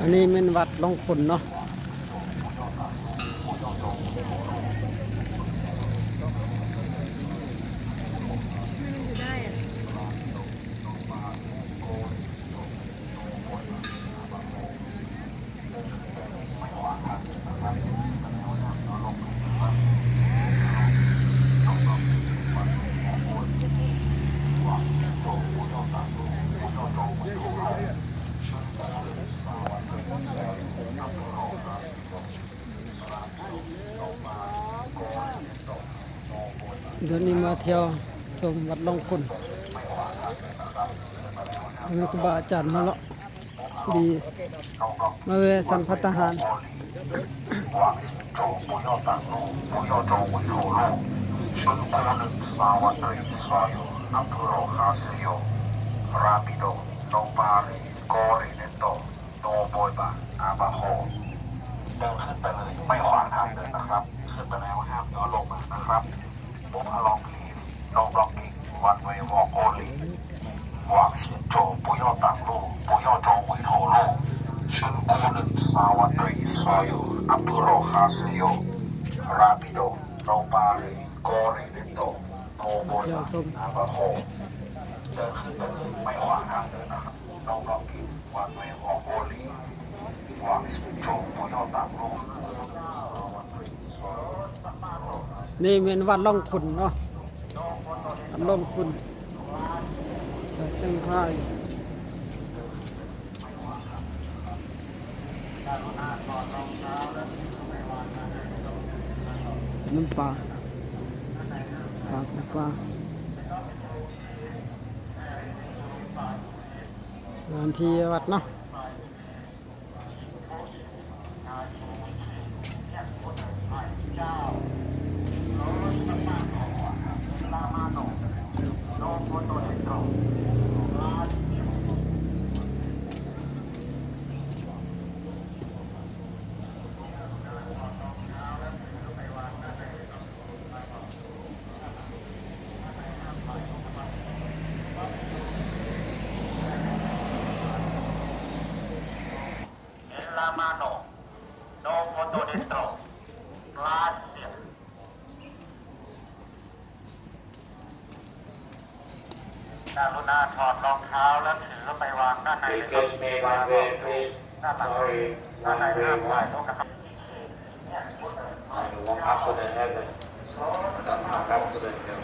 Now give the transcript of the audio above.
อันนี้เป็นวัดลงขุนเนาะ ได้อะ เดี๋ยวนี้มาเที่ยวสมวัดลองคุณมีครูบาอาจารย์มาละดีมาเวสันพัฒหารนาไม่ขวางทางเดินนะครับ ขึ้นไปแล้วห้ามย้อนลงนะครับ along here, no blocking, one way walk only. Walk shin to Puyo Tang Lu, Puyo Tong Win Ho Lu, Shun Kunan Sawatri Soyo, Apuro Haseyo, Rapido, No Pare, Gore Neto, No Boya, Navajo. เดินขึ้นไปเลยไม่ขวางทางเดินนะครับ no blocking, one way walk only, walk shin to Puyo Tang Lu, นี่เป็นวัดหลวงขุนเนาะวัดหลวงขุนจังหวัดเชียงรายน้ำปลาปลาปลาปลางานที่วัดเนาะ En la mano no foto dentro gracias กรุณาถอดรองเท้าแล้วถือไปวางด้านในเลยครับ Excuse me, one way, please. ด้านหลังด้านในห้าม way, ถ่าย one. รูปนะครับ And walk up to the heaven. Then come back to the hill.